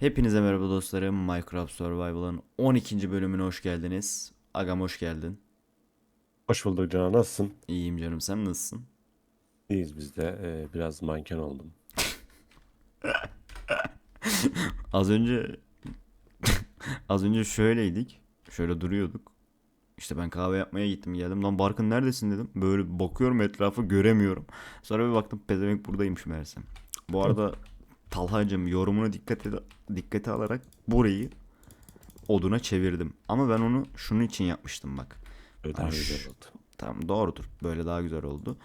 Hepinize merhaba dostlarım. Minecraft Survival'ın 12. bölümüne hoş geldiniz. Agam hoş geldin. Hoş bulduk Can. Nasılsın? İyiyim canım sen nasılsın? İyiyiz biz de. Ee, biraz manken oldum. Az önce az önce şöyleydik. Şöyle duruyorduk. İşte ben kahve yapmaya gittim geldim. Lan Barkın neredesin dedim. Böyle bakıyorum etrafı göremiyorum. Sonra bir baktım pezevenk buradaymış meğersem. Bu arada Talhacım yorumunu dikkate, dikkate alarak burayı oduna çevirdim. Ama ben onu şunun için yapmıştım bak. Böyle daha güzel oldu. Tamam doğrudur. Böyle daha güzel oldu.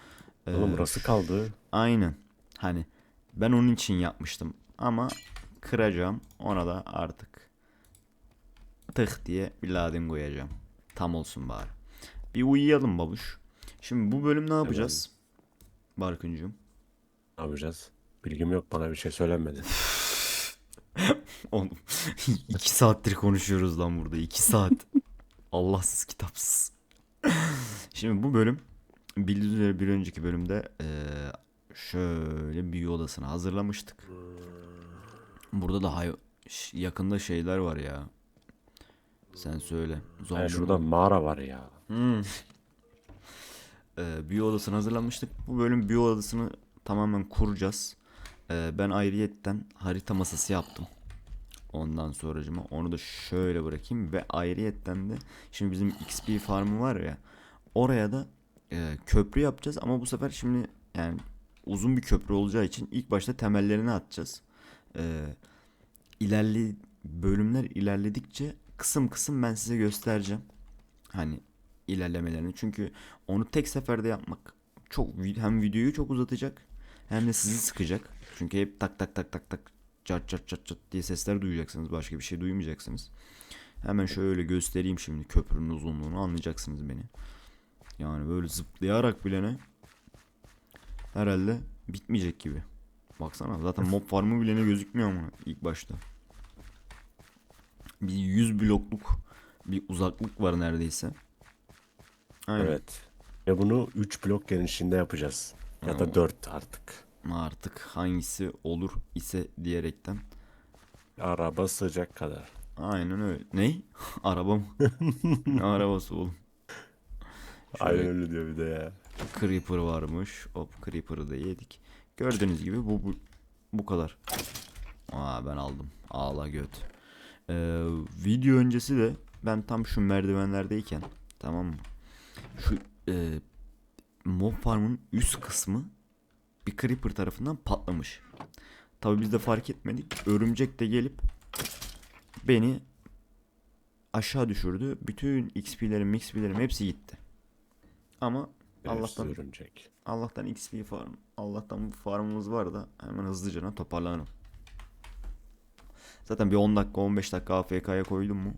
Ee, Oğlum burası kaldı. Aynen. Hani ben onun için yapmıştım. Ama kıracağım. Ona da artık tık diye bir ladin koyacağım. Tam olsun bari. Bir uyuyalım babuş. Şimdi bu bölüm ne yapacağız? Barkıncığım. Ne yapacağız? Bilgim yok. Bana bir şey söylenmedi. Oğlum iki saattir konuşuyoruz lan burada. iki saat. Allahsız kitapsız. Şimdi bu bölüm bildiğiniz üzere bir önceki bölümde eee, şöyle büyü odasını hazırlamıştık. Burada da hay- yakında şeyler var ya. Sen söyle. Zombi Ha, şurada mağara var ya. Hmm. Ee, büyü odasını hazırlamıştık. Bu bölüm büyü odasını tamamen kuracağız. Ee, ben ayrıyetten harita masası yaptım. Ondan sonracıma onu da şöyle bırakayım ve ayrıyetten de şimdi bizim XP farmı var ya oraya da e, köprü yapacağız ama bu sefer şimdi yani uzun bir köprü olacağı için ilk başta temellerini atacağız. Ee, ilerli bölümler ilerledikçe kısım kısım ben size göstereceğim. Hani ilerlemelerini. Çünkü onu tek seferde yapmak çok hem videoyu çok uzatacak hem de sizi sıkacak. Çünkü hep tak tak tak tak tak çat çat çat çat diye sesler duyacaksınız. Başka bir şey duymayacaksınız. Hemen şöyle göstereyim şimdi köprünün uzunluğunu anlayacaksınız beni. Yani böyle zıplayarak bile ne herhalde bitmeyecek gibi. Baksana zaten mob farmı bile ne gözükmüyor ama ilk başta. Bir 100 blokluk bir uzaklık var neredeyse. Aynen. Evet. Ve bunu 3 blok genişliğinde yapacağız. Ya da 4 artık. Artık hangisi olur ise diyerekten. Araba sığacak kadar. Aynen öyle. Ne? Araba mı? ne arabası oğlum? Aynen öyle diyor bir de ya. Creeper varmış. Hop Creeper'ı da yedik. Gördüğünüz gibi bu bu, bu kadar. Aa ben aldım. Ağla göt. Ee, video öncesi de ben tam şu merdivenlerdeyken tamam mı? Şu e, mob farmın üst kısmı bir creeper tarafından patlamış. Tabi biz de fark etmedik. Örümcek de gelip beni aşağı düşürdü. Bütün XP'lerim, XP'lerim hepsi gitti. Ama Allah'tan örümcek. Allah'tan XP farm. Allah'tan farmımız var da hemen hızlıca toparlanalım. Zaten bir 10 dakika 15 dakika AFK'ya koydum mu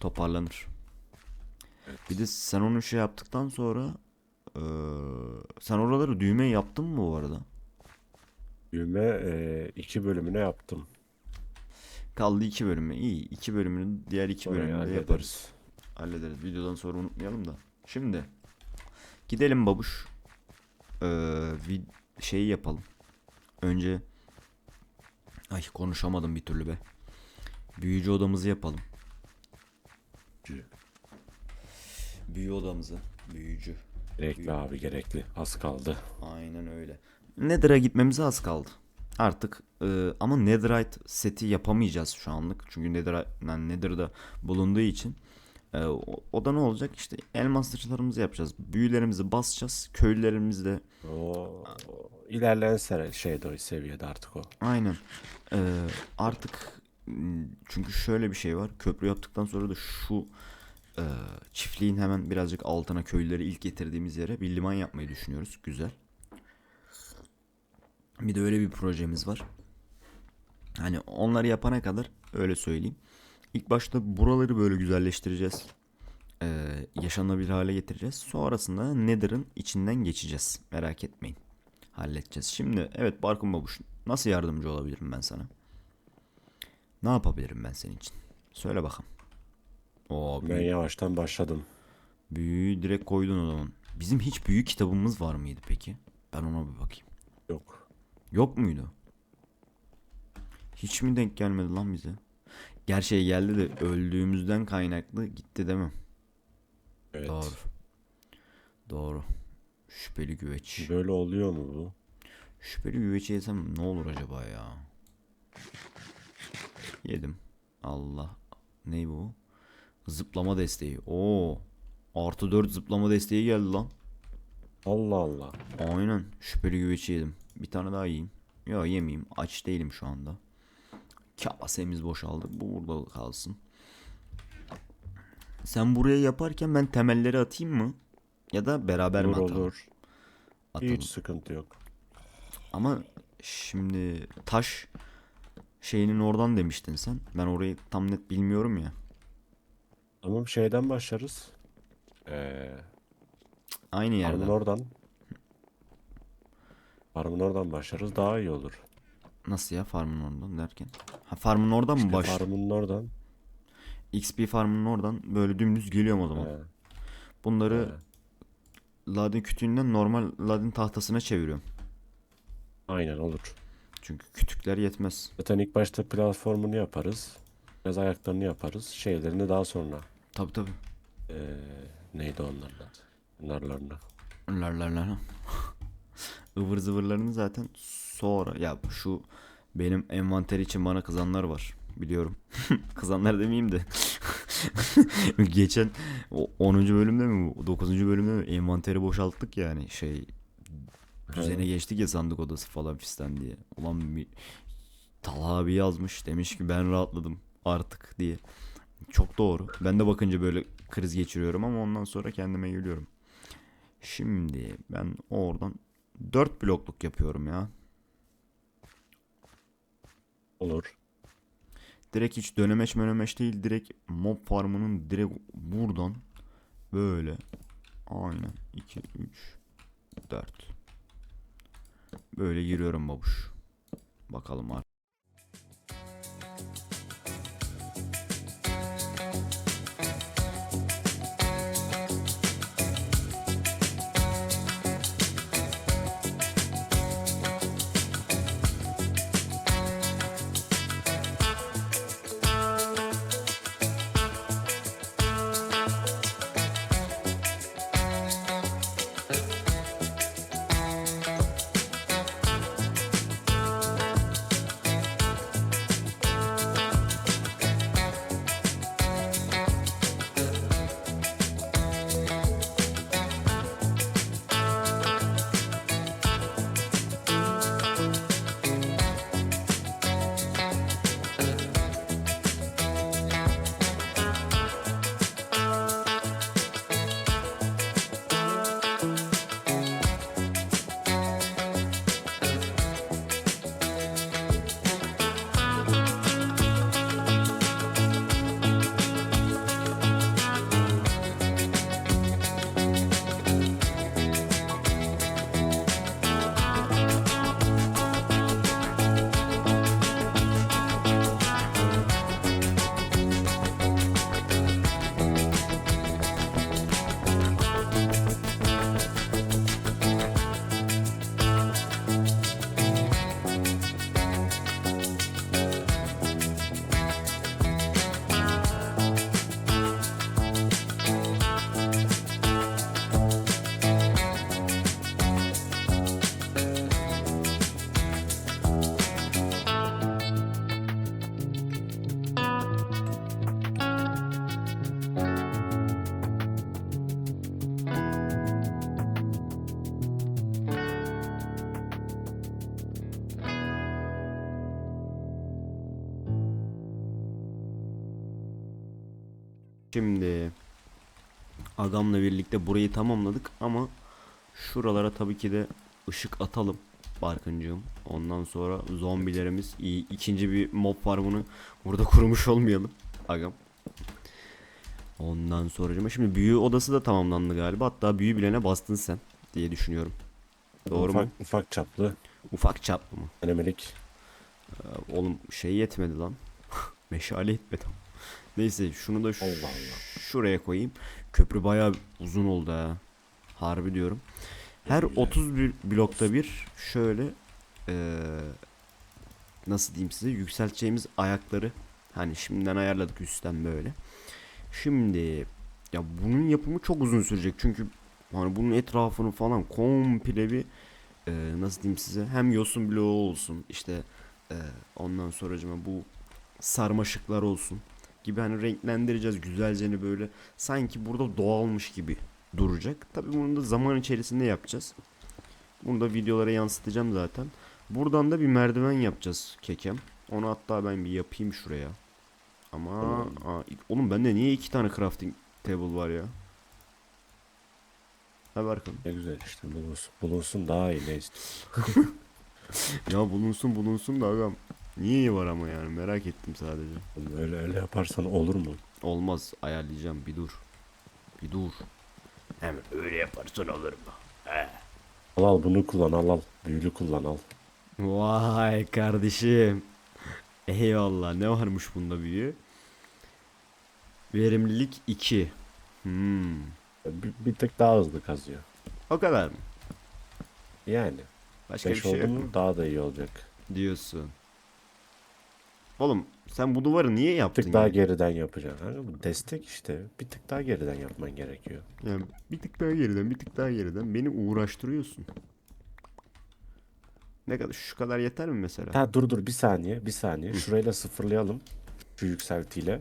toparlanır. Bir de sen onu şey yaptıktan sonra eee, sen oraları düğme yaptın mı bu arada? Düğme e, iki bölümüne yaptım. Kaldı iki bölümü. İyi. iki bölümünü diğer iki Orayı bölümünü de hallederiz. yaparız. Hallederiz. Videodan sonra unutmayalım da. Şimdi gidelim babuş. Ee, şeyi yapalım. Önce ay konuşamadım bir türlü be. Büyücü odamızı yapalım. Büyü odamızı. Büyücü. Gerekli abi gerekli. Az kaldı. Aynen öyle. Nether'a gitmemize az kaldı. Artık e, ama Netherite seti yapamayacağız şu anlık. Çünkü Nether, yani Nether'da bulunduğu için. E, o, o da ne olacak? İşte elmaslarımızı yapacağız. Büyülerimizi basacağız. Köylülerimizi de O ilerleyen sene şeyde o seviyede artık o. aynen. E, artık çünkü şöyle bir şey var. Köprü yaptıktan sonra da şu e, çiftliğin hemen birazcık altına köylüleri ilk getirdiğimiz yere bir liman yapmayı düşünüyoruz. Güzel. Bir de öyle bir projemiz var. Hani onları yapana kadar öyle söyleyeyim. İlk başta buraları böyle güzelleştireceğiz. Ee, yaşanabilir hale getireceğiz. Sonrasında Nether'ın içinden geçeceğiz. Merak etmeyin. Halledeceğiz. Şimdi evet Barkın Babuş nasıl yardımcı olabilirim ben sana? Ne yapabilirim ben senin için? Söyle bakalım. Oo, Ben büyü, yavaştan başladım. büyüyü direkt koydun o zaman. Bizim hiç büyü kitabımız var mıydı peki? Ben ona bir bakayım. Yok. Yok muydu? Hiç mi denk gelmedi lan bize? Gerçeği geldi de öldüğümüzden kaynaklı gitti değil mi? Evet. Doğru. Doğru. Şüpheli güveç. Böyle oluyor mu bu? Şüpheli güveci yesem ne olur acaba ya? Yedim. Allah. Ne bu? Zıplama desteği. Oo. Artı 4 zıplama desteği geldi lan. Allah Allah. Aynen. Şüpheli güveç yedim. Bir tane daha yiyeyim. Yok yemeyeyim. Aç değilim şu anda. Kasemiz boşaldı. Bu burada kalsın. Sen buraya yaparken ben temelleri atayım mı? Ya da beraber mi Olur atalım? olur. Atalım. Hiç sıkıntı yok. Ama şimdi taş şeyinin oradan demiştin sen. Ben orayı tam net bilmiyorum ya. Tamam şeyden başlarız. Ee, Aynı farmın yerden. oradan. Farmın oradan başlarız daha iyi olur. Nasıl ya farmın oradan derken? Ha farmın oradan mı İşte baş? farmın oradan. XP farmının oradan böyle dümdüz geliyorum o zaman. He, Bunları ladin kütüğünden normal ladin tahtasına çeviriyorum. Aynen olur. Çünkü kütükler yetmez. Zaten ilk başta platformunu yaparız. Biraz ayaklarını yaparız. Şeylerini daha sonra. Tabi tabi. Ee, neydi onların adı? Narlarını. Larlarlar. Ivır zıvırlarını zaten sonra ya şu benim envanter için bana kızanlar var biliyorum. kızanlar demeyeyim de. Geçen o 10. bölümde mi bu 9. bölümde mi envanteri boşalttık yani şey düzene geçtik ya sandık odası falan fistan diye. Ulan bir Talha abi yazmış demiş ki ben rahatladım artık diye. Çok doğru. Ben de bakınca böyle kriz geçiriyorum ama ondan sonra kendime geliyorum. Şimdi ben oradan 4 blokluk yapıyorum ya. Olur. Direkt hiç dönemeç mönemeç değil. Direkt mob farmının direkt buradan böyle. Aynen. 2, 3, 4. Böyle giriyorum babuş. Bakalım artık. Şimdi Agam'la birlikte burayı tamamladık ama şuralara tabii ki de ışık atalım Barkıncığım. Ondan sonra zombilerimiz iyi. ikinci bir mob farmını burada kurmuş olmayalım. Agam. Ondan sonra şimdi büyü odası da tamamlandı galiba. Hatta büyü bilene bastın sen diye düşünüyorum. Doğru ufak, mu? Ufak çaplı. Ufak çaplı mı? Denemelik. Ee, Oğlum şey yetmedi lan. Meşale yetmedi. Neyse şunu da Allah Allah. şuraya koyayım. Köprü bayağı uzun oldu ha. Harbi diyorum. Her Güzel. 30 bir blokta bir şöyle eee, nasıl diyeyim size yükselteceğimiz ayakları hani şimdiden ayarladık üstten böyle. Şimdi ya bunun yapımı çok uzun sürecek çünkü hani bunun etrafını falan komple bir e, nasıl diyeyim size hem yosun bloğu olsun işte e, ondan sonracıma bu sarmaşıklar olsun gibi hani renklendireceğiz güzelce böyle sanki burada doğalmış gibi duracak. Tabi bunu da zaman içerisinde yapacağız. Bunu da videolara yansıtacağım zaten. Buradan da bir merdiven yapacağız kekem. Onu hatta ben bir yapayım şuraya. Ama aa, oğlum bende niye iki tane crafting table var ya? Ha bakalım. Ne güzel işte bulunsun, bulunsun daha iyi ne istiyorsun. Ya bulunsun bulunsun da agam. Niye var ama yani merak ettim sadece. Oğlum Öyle öyle yaparsan olur mu? Olmaz ayarlayacağım bir dur. Bir dur. Hem öyle yaparsan olur mu? Al al bunu kullan al al. Büyülü kullan al. Vay kardeşim. Eyvallah ne varmış bunda büyü? Verimlilik 2. Hmm. Bir, bir tık daha hızlı kazıyor. O kadar mı? Yani. Başka 5 bir şey oldu yok mu mu? daha da iyi olacak. Diyorsun. Oğlum sen bu duvarı niye Bir yaptın tık daha ya? geriden yapacaksın. Bu destek işte. Bir tık daha geriden yapman gerekiyor. Yani bir tık daha geriden bir tık daha geriden beni uğraştırıyorsun. Ne kadar şu kadar yeter mi mesela? Ha dur dur bir saniye bir saniye. Şurayla sıfırlayalım. Şu yükseltiyle.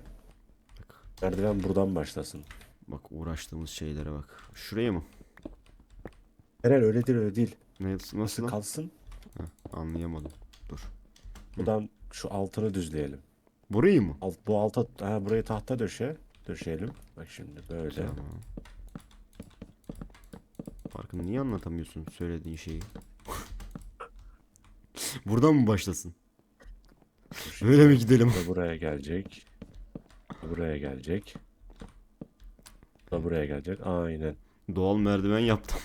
Merdiven buradan başlasın. Bak uğraştığımız şeylere bak. Şuraya mı? Eren öyle değil öyle değil. Nasıl Nasıl lan? kalsın? Heh, anlayamadım. Dur. Buradan şu altını düzleyelim. Burayı mı? Alt, bu alta ha, burayı tahta döşe. Döşeyelim. Bak şimdi böyle. Tamam. Farkını niye anlatamıyorsun söylediğin şeyi? Buradan mı başlasın? Bu Öyle mi gidelim? da buraya gelecek. Bu Buraya gelecek. Da buraya gelecek. Aynen. Doğal merdiven yaptım.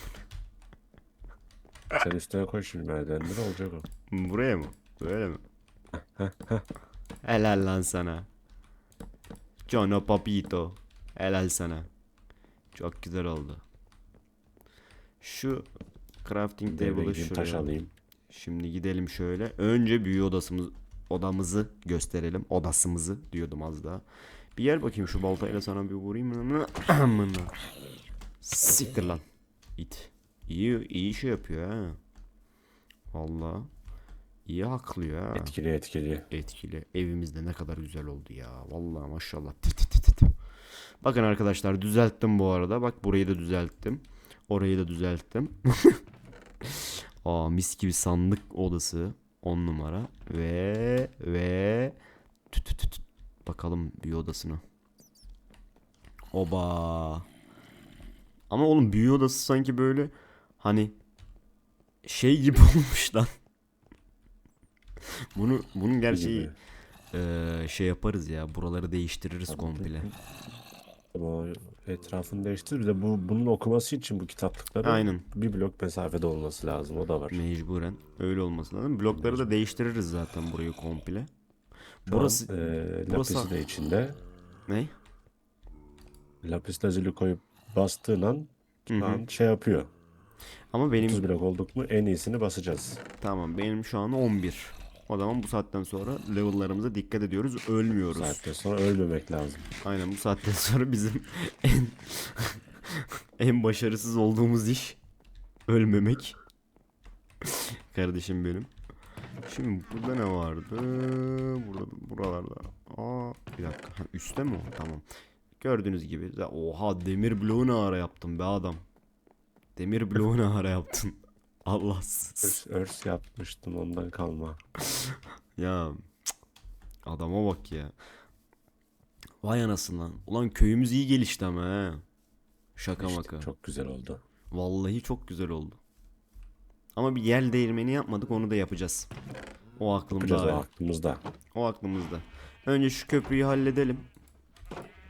Sen üstüne koy şimdi merdivenleri olacak o. Buraya mı? Böyle mi? Helal lan sana. Jono Papito. Helal sana. Çok güzel oldu. Şu crafting table'ı gideyim taş şuraya. alayım. Şimdi gidelim şöyle. Önce büyü odasımız odamızı gösterelim. Odasımızı diyordum az daha. Bir yer bakayım şu baltayla sana bir vurayım. Siktir lan. İt. İyi iyi şey yapıyor ha. Valla. İyi haklıyor ha. Etkili etkili. Etkili. Evimiz de ne kadar güzel oldu ya. Vallahi maşallah. Bakın arkadaşlar düzelttim bu arada. Bak burayı da düzelttim. Orayı da düzelttim. Aa mis gibi sandık odası. 10 numara. Ve ve tü tü tü tü. Bakalım büyü odasına. Oba. Ama oğlum büyü odası sanki böyle hani şey gibi olmuş lan. Bunu bunun gerçeği eee, şey yaparız ya. Buraları değiştiririz komple. Ama etrafını değiştir. Bir de bu bunun okuması için bu kitaplıkları Aynen. bir blok mesafede olması lazım. O da var. Mecburen öyle olması lazım. Blokları da değiştiririz zaten burayı komple. Şu an, Burası e, burası- lapisi de içinde. ne? Lapis lazuli koyup bastığın an, an şey yapıyor. Ama benim 30 blok olduk mu en iyisini basacağız. tamam benim şu an 11. O zaman bu saatten sonra level'larımıza dikkat ediyoruz. Ölmüyoruz. Saatten sonra ölmemek lazım. Aynen bu saatten sonra bizim en en başarısız olduğumuz iş ölmemek. Kardeşim benim. Şimdi burada ne vardı? Burada buralarda. Aa bir dakika. Ha, üstte mi o? Tamam. Gördüğünüz gibi. Oha demir bloğu ne ara yaptın be adam. Demir bloğu ne ara yaptın. Allahsız. Örs, örs yapmıştım ondan kalma. Ya cık, adama bak ya. Vay anasını lan. Ulan köyümüz iyi gelişti ama he. Şaka İşte maka. çok güzel oldu. Vallahi çok güzel oldu. Ama bir yel değirmeni yapmadık onu da yapacağız. O aklımda. Yapacağız o hala. aklımızda. O aklımızda. Önce şu köprüyü halledelim.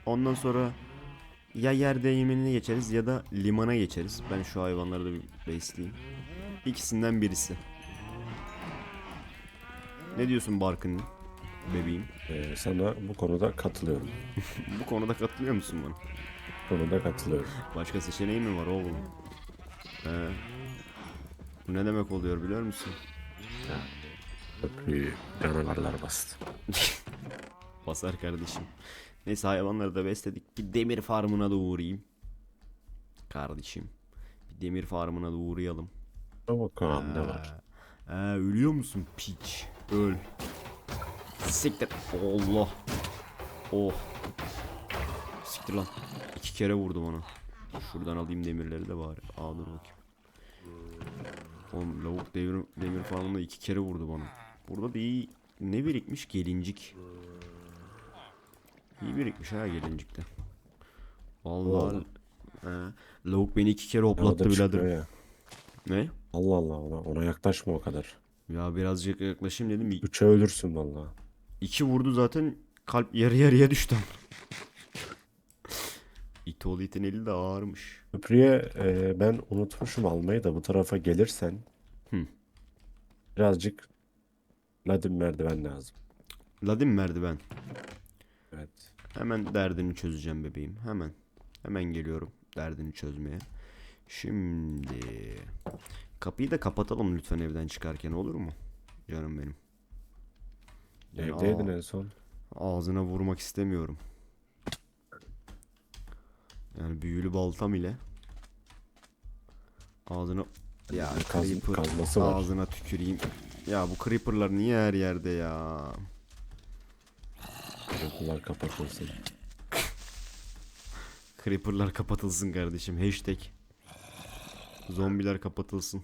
Ondan sonra ya yer değirmenine geçeriz ya da limana geçeriz. Ben şu hayvanları da bir besleyeyim. İkisinden birisi. Ne diyorsun Barkın bebeğim? Ee, sana bu konuda katılıyorum. Bu konuda katılıyor musun bana? Bu konuda katılıyorum. Başka seçeneğin mi var oğlum? He. Bu ne demek oluyor biliyor musun? Köprüyü canavarlar bastı. Basar kardeşim. Neyse hayvanları da besledik. Bir demir farmına da uğrayayım. Kardeşim. Bir demir farmına da uğrayalım. Dur bakalım ne var. Ee, ölüyor musun piç? Öl. Siktir. Allah. Oh. Siktir lan. İki kere vurdu bana. Şuradan alayım demirleri de bari. Aa dur bakayım. Oğlum lavuk demir, demir farmında iki kere vurdu bana. Burada bir ne birikmiş? Gelincik. İyi birikmiş ha gelincikte. Vallahi. He. Lavuk beni iki kere hoplattı birader. Ne? Allah Allah ona, ona yaklaşma o kadar. Ya birazcık yaklaşayım dedim. İ- Üçe ölürsün valla. İki vurdu zaten kalp yarı yarıya düştü. İtoğlu itin eli de ağırmış. Köprüye e, ben unutmuşum almayı da bu tarafa gelirsen Hı. birazcık Ladim merdiven lazım. Ladin merdiven. Evet. Hemen derdini çözeceğim bebeğim. Hemen. Hemen geliyorum derdini çözmeye. Şimdi kapıyı da kapatalım lütfen evden çıkarken olur mu? Canım benim. Yani Evdeydin en son. Ağzına vurmak istemiyorum. Yani büyülü baltam ile ağzına ya kaz- creeper kazması var. ağzına tüküreyim. Ya bu creeperlar niye her yerde ya? Okullar kapatılsın. Creeperlar kapatılsın kardeşim. Hashtag. Zombiler kapatılsın.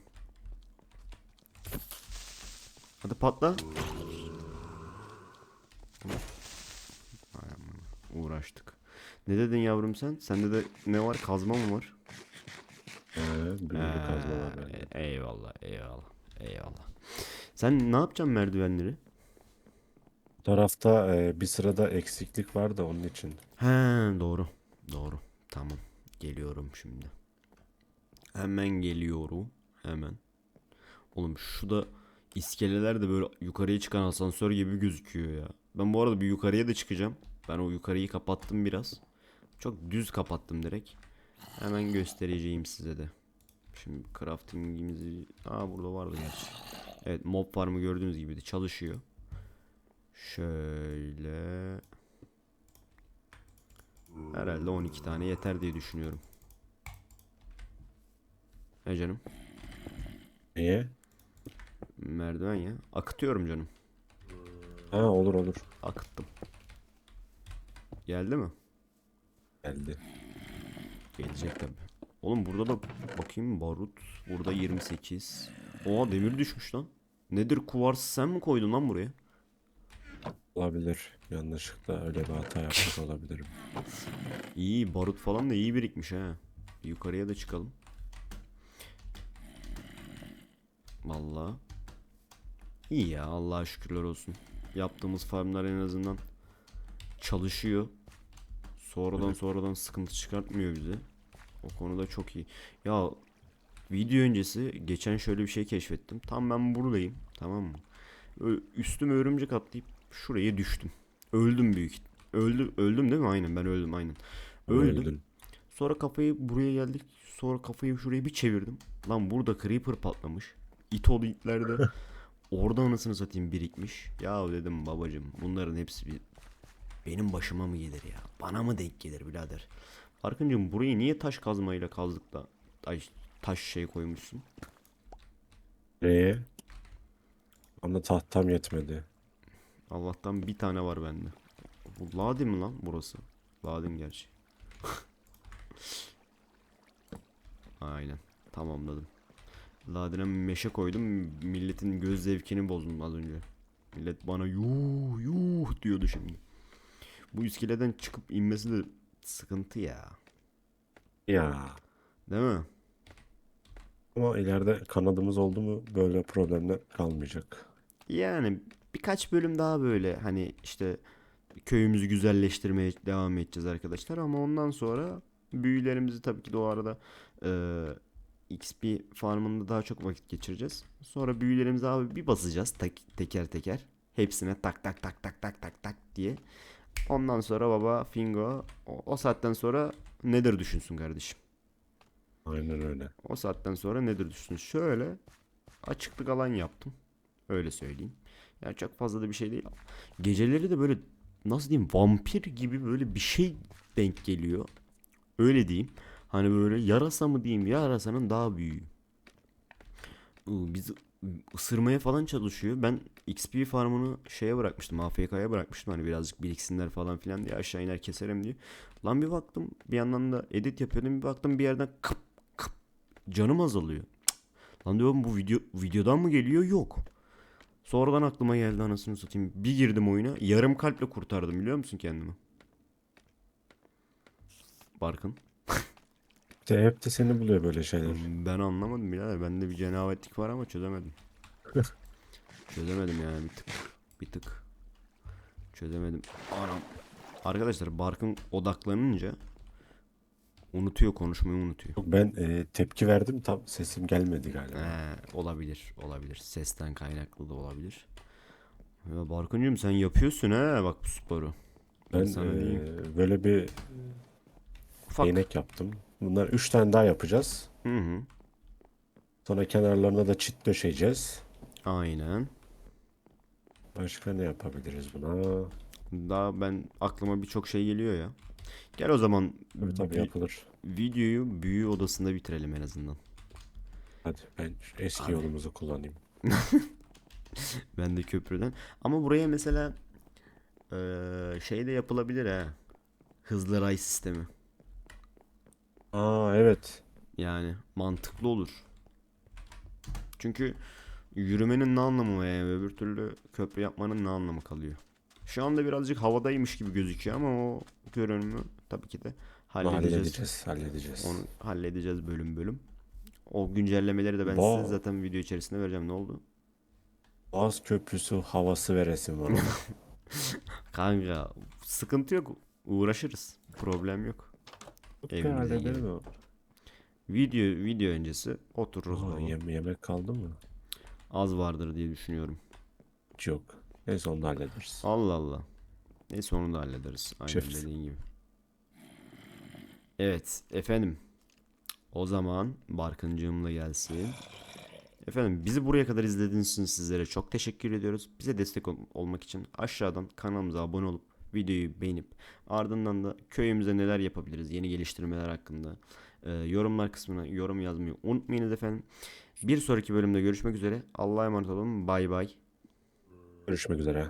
Hadi patla. Uğraştık. Ne dedin yavrum sen? Sende de ne var? Kazma mı var? Ee, büyülü kazma var Ee, bende. Eyvallah, eyvallah, eyvallah. Sen ne yapacaksın merdivenleri? Bu tarafta e, bir sırada eksiklik var da onun için. He, doğru, doğru. Tamam, geliyorum şimdi. Hemen geliyorum, hemen. Oğlum şu da iskeleler de böyle yukarıya çıkan asansör gibi gözüküyor ya. Ben bu arada bir yukarıya da çıkacağım. Ben o yukarıyı kapattım biraz. Çok düz kapattım direkt. Hemen göstereceğim size de. Şimdi craftingimizi... Aa burada vardı gerçi. Evet mob farmı gördüğünüz gibi de çalışıyor. Şöyle... Herhalde 12 tane yeter diye düşünüyorum. Ne canım? Niye? Merdiven ya. Akıtıyorum canım. Ha olur olur. Akıttım. Geldi mi? Geldi. Gelecek tabi. Oğlum burada da bakayım barut. Burada 28. Oha demir düşmüş lan. Nedir kuvars sen mi koydun lan buraya? Olabilir. Yanlışlıkla öyle bir hata yapmış olabilirim. İyi barut falan da iyi birikmiş ha. Yukarıya da çıkalım. Vallahi. İyi ya Allah'a şükürler olsun. Yaptığımız farmlar en azından çalışıyor. Sonradan sonradan sıkıntı çıkartmıyor bize. O konuda çok iyi. Ya video öncesi geçen şöyle bir şey keşfettim. Tam ben buradayım tamam mı? Üstüme örümcek atlayıp şuraya düştüm. Öldüm büyük. Öldüm, öldüm değil mi? Aynen ben öldüm aynen. Öldüm. Öldün. Sonra kafayı buraya geldik. Sonra kafayı şuraya bir çevirdim. Lan burada creeper patlamış. İtolu itler de orada anasını satayım birikmiş. Ya dedim babacım bunların hepsi bir benim başıma mı gelir ya? Bana mı denk gelir birader? Arkıncığım burayı niye taş kazmayla kazdık da taş, taş şey koymuşsun? Neye? Bana tahtam yetmedi. Allah'tan bir tane var bende. Bu Ladi mi lan burası? Ladim gerçi. Aynen. Tamamladım. Ladine meşe koydum. Milletin göz zevkini bozdum az önce. Millet bana yuh yuh diyordu şimdi. Bu iskeleden çıkıp inmesi de sıkıntı ya. Ya. Değil mi? Ama ileride kanadımız oldu mu böyle problemler kalmayacak. Yani birkaç bölüm daha böyle hani işte köyümüzü güzelleştirmeye devam edeceğiz arkadaşlar ama ondan sonra büyülerimizi tabii ki de o arada eee, XP farmında daha çok vakit geçireceğiz. Sonra büyülerimizi abi bir basacağız tek- teker teker. Hepsine tak tak tak tak tak tak tak diye. Ondan sonra baba Fingo o, o saatten sonra nedir düşünsün kardeşim. Aynen öyle. O saatten sonra nedir düşünsün. Şöyle açıklık alan yaptım. Öyle söyleyeyim. Yani çok fazla da bir şey değil. Geceleri de böyle nasıl diyeyim vampir gibi böyle bir şey denk geliyor. Öyle diyeyim. Hani böyle yarasa mı diyeyim yarasanın daha büyüğü. Iı, Biz ısırmaya falan çalışıyor. Ben XP farmını şeye bırakmıştım. AFK'ya bırakmıştım. Hani birazcık biriksinler falan filan diye aşağı iner keserim diye. Lan bir baktım bir yandan da edit yapıyordum. Bir baktım bir yerden kıp kıp canım azalıyor. Lan diyorum bu video videodan mı geliyor? Yok. Sonradan aklıma geldi anasını satayım. Bir girdim oyuna. Yarım kalple kurtardım biliyor musun kendimi? Barkın. İşte hep de seni buluyor böyle şeyler. Ben anlamadım birader. Bende bir cenavetlik var ama çözemedim. çözemedim yani bir tık. Bir tık. Çözemedim. Anam. Arkadaşlar Barkın odaklanınca unutuyor konuşmayı unutuyor. Yok, Ben e, tepki verdim tam sesim gelmedi galiba. He, olabilir, olabilir. Sesten kaynaklı da olabilir. Ya Barkıncığım sen yapıyorsun ha bak bu sporu. Ben, Ben sana diyeyim. e, böyle bir Ufak. değnek yaptım. Bunlar 3 tane daha yapacağız. Hı hı. Sonra kenarlarına da çit döşeyeceğiz. Aynen. Başka ne yapabiliriz buna? Daha ben aklıma birçok şey geliyor ya. Gel o zaman Tabii tabii yapılır. videoyu büyü odasında bitirelim en azından. Hadi ben eski yolumuzu kullanayım. Ben de köprüden. Ama buraya mesela şey de yapılabilir ha. Hızlı ray sistemi. Aa evet. Yani mantıklı olur. Çünkü yürümenin ne anlamı var yani öbür türlü köprü yapmanın ne anlamı kalıyor. Şu anda birazcık havadaymış gibi gözüküyor ama o görünümü tabii ki de halledeceğiz. halledeceğiz. Halledeceğiz. Onu halledeceğiz bölüm bölüm. O güncellemeleri de ben Ba- size zaten video içerisinde vereceğim. Ne oldu? Boğaz Köprüsü havası veresim var. ona. Kanka sıkıntı yok. Uğraşırız. Problem yok. Evimize gelin. o. Video video öncesi otururuz Aa, baba. yem- yemek kaldı mı? Az vardır diye düşünüyorum. Yok. Neyse onu da hallederiz. Allah Allah. Neyse onu da hallederiz. Aynen Çift. dediğin gibi. Evet efendim. O zaman Barkıncığımla gelsin. Efendim bizi buraya kadar izlediğiniz için sizlere çok teşekkür ediyoruz. Bize destek ol- olmak için aşağıdan kanalımıza abone olup videoyu beğenip ardından da köyümüze neler yapabiliriz yeni geliştirmeler hakkında e, yorumlar kısmına yorum yazmayı unutmayınız efendim. Bir sonraki bölümde görüşmek üzere. Allah'a emanet olun. Bay bay. Görüşmek üzere.